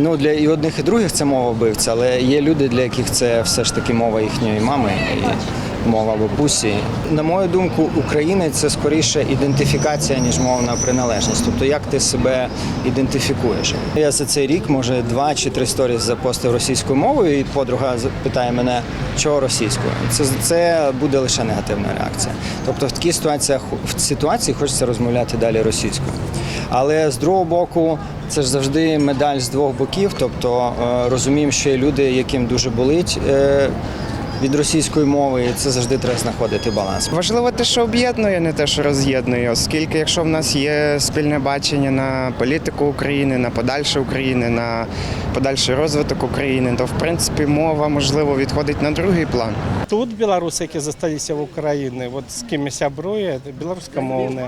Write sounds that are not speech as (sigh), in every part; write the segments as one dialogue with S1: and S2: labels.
S1: Ну для і одних, і других це мова вбивця, але є люди, для яких це все ж таки мова їхньої мами мова бабусі. На мою думку, українець це скоріше ідентифікація, ніж мовна приналежність. Тобто, як ти себе ідентифікуєш. Я за цей рік, може, два чи три сторіс запостив російською мовою, і подруга питає мене, чого російською. Це, це буде лише негативна реакція. Тобто, в такій ситуації, в ситуації хочеться розмовляти далі російською. Але з другого боку, це ж завжди медаль з двох боків. Тобто е, розуміємо, що є люди, яким дуже болить е, від російської мови, і це завжди треба знаходити баланс.
S2: Важливо те, що об'єднує, не те, що роз'єднує, оскільки якщо в нас є спільне бачення на політику України, на подальше України, на подальший розвиток України, то в принципі мова можливо відходить на другий план.
S3: Тут білоруси, які зосталися в Україні, от з ким я сябрую, білоруськомовні.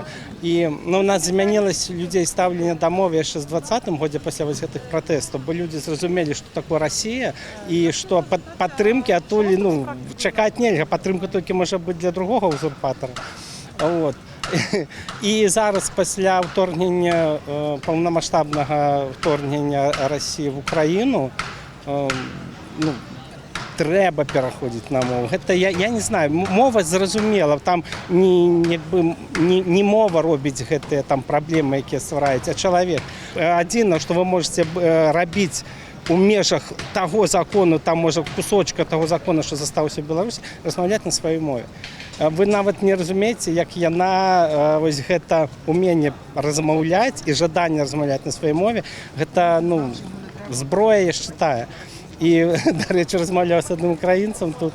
S3: І ну, у нас змінилось людей ставлення до мови ще з 20-м годі після ось цих протестів, бо люди зрозуміли, що таке Росія, і що під- підтримки атулі, ну, чекати нельзя, підтримка тільки може бути для другого узурпатора. От. (laughs) І зараз після вторгнення е, повномасштабного вторгнення Росії в Україну е, ну, треба переходити на мову. Це я, я не знаю, мова зрозуміла, там не, не, не мова робить гэты, там, проблеми, які ствараються, а чоловік. Е, Один, що ви можете е, робити у межах того закону, там може кусочка того закону, що заставився в Білорусі, розмовляти на своїй мові. Е, Ви навіть не розумієте, як яна е, ось гэта уміння розмовляти і жадання розмовляти на своїй мові, гэта ну, зброя, я вважаю. І, (laughs) до речі, розмовляв з одним українцем тут,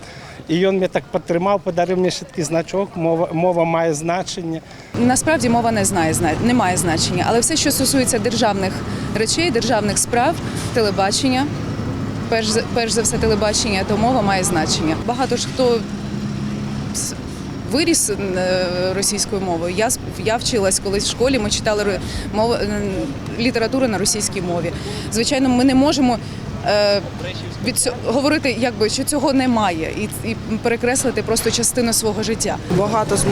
S3: і він мене так підтримав, подарив мені ще такий значок, мова, мова має значення.
S4: Насправді мова не знає, зна- не має значення, але все, що стосується державних речей, державних справ, телебачення, перш перш за все телебачення, то мова має значення. Багато ж хто виріс е, російською мовою. Я, я вчилась колись в школі, ми читали мов, е, літературу на російській мові. Звичайно, ми не можемо. е, Від говорити, якби що цього немає, і, і перекреслити просто частину свого життя.
S5: Багато з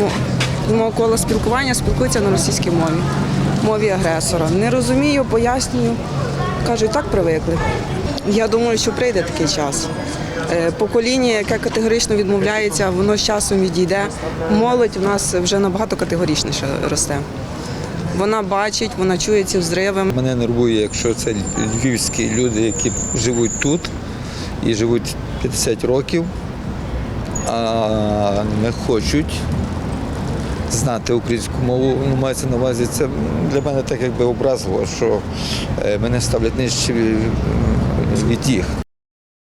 S5: мого кола спілкування спілкуються на російській мові, мові агресора. Не розумію, пояснюю. Кажу, і так привикли. Я думаю, що прийде такий час. Е, Покоління, яке категорично відмовляється, воно з часом відійде. Молодь у нас вже набагато категоричніше росте. Вона бачить, вона чує ці взриви.
S6: Мене нервує, якщо це львівські люди, які живуть тут і живуть 50 років, а не хочуть знати українську мову. Ну, мається на увазі, це для мене так якби образливо, що е, мене ставлять нижче від їх.